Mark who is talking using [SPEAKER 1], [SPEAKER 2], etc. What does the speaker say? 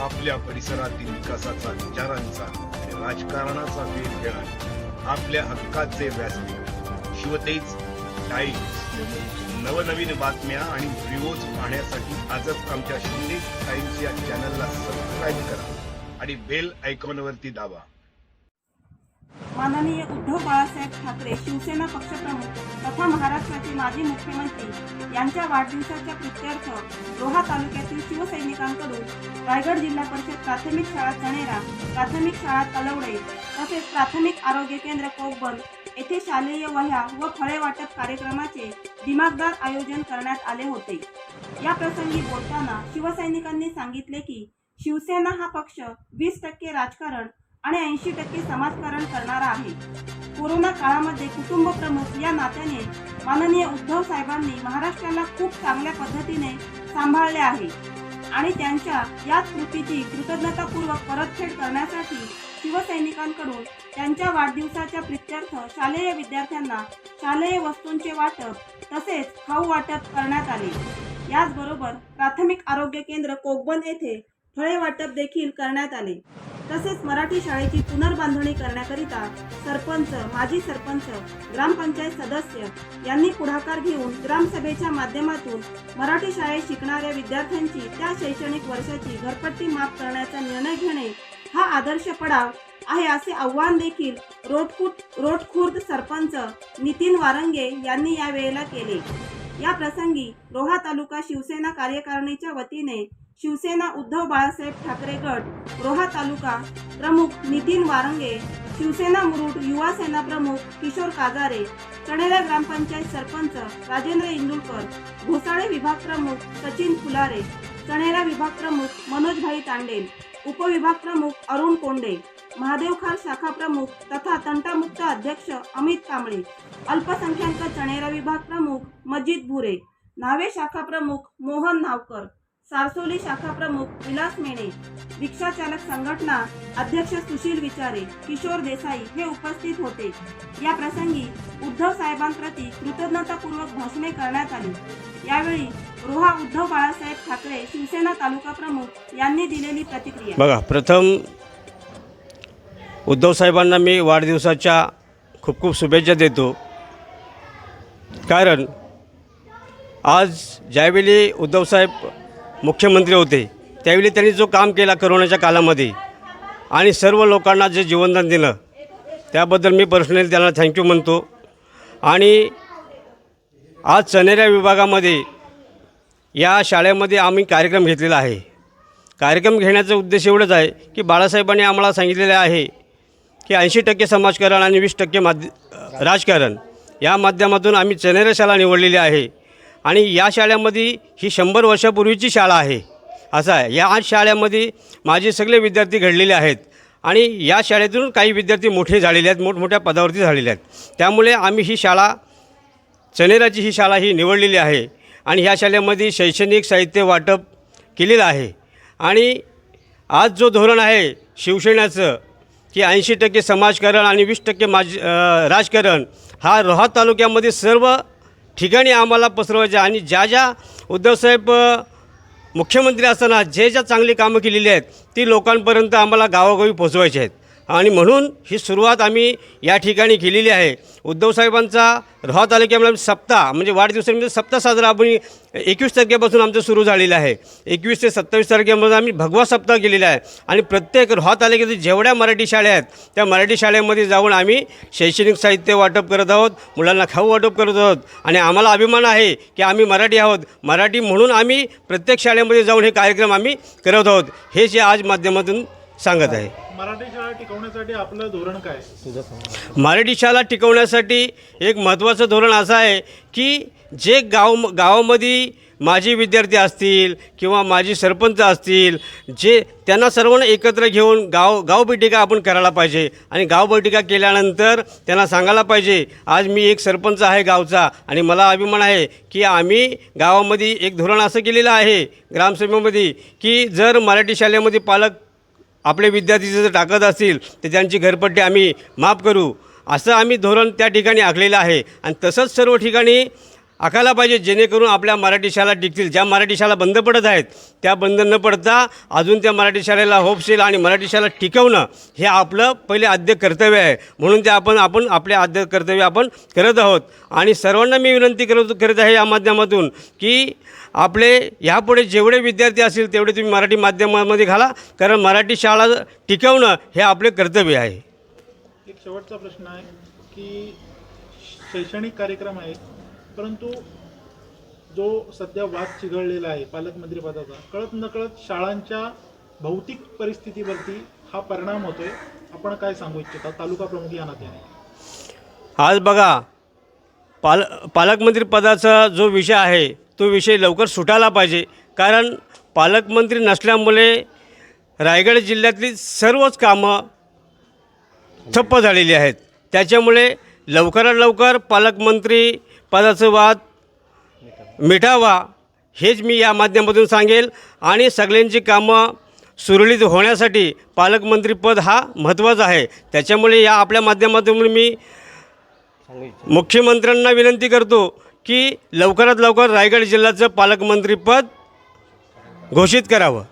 [SPEAKER 1] आपल्या परिसरातील विकासाचा विचारांचा राजकारणाचा वेध घेणार आपल्या हक्काचे व्यासपीठ. शिवतेज टाइम्स. नवनवीन बातम्या आणि व्हिडिओज पाहण्यासाठी आजच आमच्या शिंदे टाइम्स या चॅनलला सबस्क्राईब करा आणि बेल आयकॉनवरती दाबा.
[SPEAKER 2] माननीय उद्धव बाळासाहेब ठाकरे शिवसेना पक्षप्रमुख. तथा महाराष्ट्राचे माजी मुख्यमंत्री यांच्या वाढदिवसाच्या प्रित्यर्थ लोहा तालुक्यातील शिवसैनिकांकडून रायगड जिल्हा परिषद प्राथमिक शाळा चणेरा प्राथमिक शाळा तलवडे तसेच प्राथमिक आरोग्य केंद्र कोकबन येथे शालेय वह्या व फळे वाटप कार्यक्रमाचे दिमागदार आयोजन करण्यात आले होते. या प्रसंगी बोलताना शिवसैनिकांनी सांगितले की शिवसेना हा पक्ष वीस टक्के राजकारण आणि ऐंशी टक्के समाजकारण करणारा आहे. कोरोना काळामध्ये कुटुंब प्रमुख या नात्याने माननीय उद्धव साहेबांनी महाराष्ट्राला खूप चांगल्या पद्धतीने सांभाळले आहे. आणि त्यांच्या याच कृतीची कृतज्ञतापूर्वक परतफेड करण्यासाठी शिवसैनिकांकडून त्यांच्या वाढदिवसाच्या प्रित्यर्थ शालेय विद्यार्थ्यांना शालेय वस्तूंचे वाटप तसेच खाऊ वाटप करण्यात आले. याचबरोबर प्राथमिक आरोग्य केंद्र कोकबन येथे फळे वाटप देखील करण्यात आले. तसेच मराठी शाळेची पुनर्बांधणी करण्याकरिता सरपंच माजी सरपंच ग्रामपंचायत सदस्य यांनी पुढाकार घेऊन ग्रामसभेच्या माध्यमातून मराठी शाळेत शिकणाऱ्या विद्यार्थ्यांची त्या शैक्षणिक वर्षाची घरपट्टी माफ करण्याचा निर्णय घेणे हा आदर्श पडाव आहे असे आव्हान देखील रोटकुट रोटखुर्द सरपंच नितीन वारंगे यांनी यावेळेला केले. या प्रसंगी रोहा तालुका शिवसेना कार्यकारिणीच्या वतीने शिवसेना उद्धव बाळासाहेब ठाकरे गट रोहा तालुका प्रमुख नितीन वारंगे शिवसेना मुरुड युवा सेना प्रमुख किशोर काजारे चणेरा ग्रामपंचायत सरपंच राजेंद्र इंदुलकर घोसाळे विभाग प्रमुख सचिन फुलारे चणेरा विभाग प्रमुख मनोजभाई तांडेल उपविभाग प्रमुख अरुण कोंडे महादेवखार शाखा प्रमुख तथा तंटामुक्त अध्यक्ष अमित कांबळे अल्पसंख्याक चणेरा विभाग प्रमुख मजिद भुरे नावे शाखा प्रमुख मोहन नावकर सारसोली शाखा प्रमुख विलास मेणे रिक्षा चालक संघटना अध्यक्ष सुशील विचारे किशोर देसाई हे उपस्थित होते. या प्रसंगी उद्धव साहेबांप्रती कृतज्ञतापूर्वक भाषणे करण्यात आली. यावेळी रोहा उद्धव बाळासाहेब ठाकरे शिवसेना तालुका प्रमुख यांनी दिलेली प्रतिक्रिया.
[SPEAKER 3] बघा प्रथम उद्धव साहेबांना मी वाढदिवसाच्या खूप खूप शुभेच्छा देतो. कारण आज ज्यावेळी उद्धवसाहेब मुख्यमंत्री होते. त्यावेळी त्यांनी जो काम केला करोनाच्या काळामध्ये आणि सर्व लोकांना जे जीवनदान दिलं त्याबद्दल मी पर्सनली त्यांना थँक्यू म्हणतो. आणि आज चनेऱ्या विभागामध्ये या शाळेमध्ये आम्ही कार्यक्रम घेतलेला आहे. कार्यक्रम घेण्याचा उद्देश एवढंच आहे की बाळासाहेबांनी आम्हाला सांगितलेलं आहे की ऐंशी टक्के समाजकारण आणि वीस टक्के माध्य राजकारण या माध्यमातून आम्ही चनेऱ्या शाळा निवडलेली आहे. आणि या शाळेमध्ये ही शंभर वर्षापूर्वीची शाळा आहे. असं आहे. या आज शाळेमध्ये माझे सगळे विद्यार्थी घडलेले आहेत आणि या शाळेतून काही विद्यार्थी मोठे झालेले आहेत मोठमोठ्या पदावरती झालेले आहेत. त्यामुळे आम्ही ही शाळा चनेराची ही शाळा ही निवडलेली आहे आणि ह्या शाळेमध्ये शैक्षणिक साहित्य वाटप केलेलं आहे. आणि आज जो धोरण आहे शिवसेनेचं की ऐंशी टक्के समाजकारण आणि वीस टक्के माज राजकारण हा रोहा तालुक्यामध्ये सर्व ठिकाणी आम्हाला पसरवायचे. आणि ज्या ज्या उद्धवसाहेब मुख्यमंत्री असताना जे ज्या चांगली कामं केलेली आहेत ती लोकांपर्यंत आम्हाला गावोगावी पोचवायची आहेत. आणि म्हणून ही सुरुवात आम्ही या ठिकाणी केलेली आहे. उद्धवसाहेबांचा रोहा तालुक्यामध्ये सप्ताह म्हणजे वाढदिवसामध्ये सप्ताह साजरा आपण एकवीस तारखेपासून आमचं सुरू झालेलं आहे. एकवीस ते सत्तावीस तारखेमध्ये आम्ही भगवा सप्ताह केलेला आहे. आणि प्रत्येक रोहा तालुक्यातील जेवढ्या मराठी शाळा आहेत त्या मराठी शाळेमध्ये जाऊन आम्ही शैक्षणिक साहित्य वाटप करत आहोत मुलांना खाऊ वाटप करत आहोत. आणि आम्हाला अभिमान आहे की आम्ही मराठी आहोत. मराठी म्हणून आम्ही प्रत्येक शाळेमध्ये जाऊन हे कार्यक्रम आम्ही करत आहोत. हे जे आज माध्यमातून सांगत आहे.
[SPEAKER 4] मराठी शाळा टिकवण्यासाठी आपलं धोरण काय?
[SPEAKER 3] मराठी शाळा टिकवण्यासाठी एक महत्त्वाचं धोरण असं आहे की जे गाव गावामध्ये माजी विद्यार्थी असतील किंवा माजी सरपंच असतील जे त्यांना सर्वांना एकत्र घेऊन गाव गावबैठिका आपण करायला पाहिजे. आणि गावबैठिका केल्यानंतर त्यांना सांगायला पाहिजे आज मी एक सरपंच आहे गावचा आणि मला अभिमान आहे की आम्ही गावामध्ये एक धोरण असं केलेलं आहे ग्रामसभेमध्ये की जर मराठी शाळेमध्ये पालक आपले विद्यार्थी जर टाकत असतील तर त्यांची घरपट्टी आम्ही माफ करू. असं आम्ही धोरण त्या ठिकाणी आखलेलं आहे. आणि तसंच सर्व ठिकाणी आखायला पाहिजे जेणेकरून आपल्या मराठी शाळा टिकतील. ज्या मराठी शाळा बंद पडत आहेत त्या बंद न पडता अजून त्या मराठी शाळेला होपशील आणि मराठी शाळा टिकवणं हे आपलं पहिले आद्य कर्तव्य आहे. म्हणून ते आपण आपण आपले आद्य कर्तव्य आपण करत आहोत. आणि सर्वांना मी विनंती करत करत आहे या माध्यमातून की आपले ह्यापुढे जेवढे विद्यार्थी असतील तेवढे तुम्ही मराठी माध्यमामध्ये घाला. कारण मराठी शाळा टिकवणं हे आपले कर्तव्य आहे.
[SPEAKER 4] एक शेवटचा प्रश्न आहे की शैक्षणिक कार्यक्रम आहे परंतु जो सध्या वाद चिघळलेला आहे पालकमंत्री पदाचा कळत नकळत शाळांच्या भौतिक परिस्थितीवरती हा परिणाम होतोय. आपण काय सांगू इच्छिता? तालुका प्रमुख या नात्याने.
[SPEAKER 3] आज बघा पाल पालकमंत्री पदाचा जो विषय आहे तो विषय लवकर सुटायला पाहिजे. कारण पालकमंत्री नसल्यामुळे रायगड जिल्ह्यातली सर्वच कामं ठप्प झालेली आहेत. त्याच्यामुळे लवकरात लवकर पालकमंत्री पदाचं वाद मिटावा हेच मी या माध्यमातून सांगेल. आणि सगळ्यांची कामं सुरळीत होण्यासाठी पालकमंत्रीपद हा महत्त्वाचा आहे. त्याच्यामुळे या आपल्या माध्यमातून मी मुख्यमंत्र्यांना विनंती करतो की लवकरात लवकर रायगड जिल्ह्याचं पालकमंत्रीपद घोषित करावं.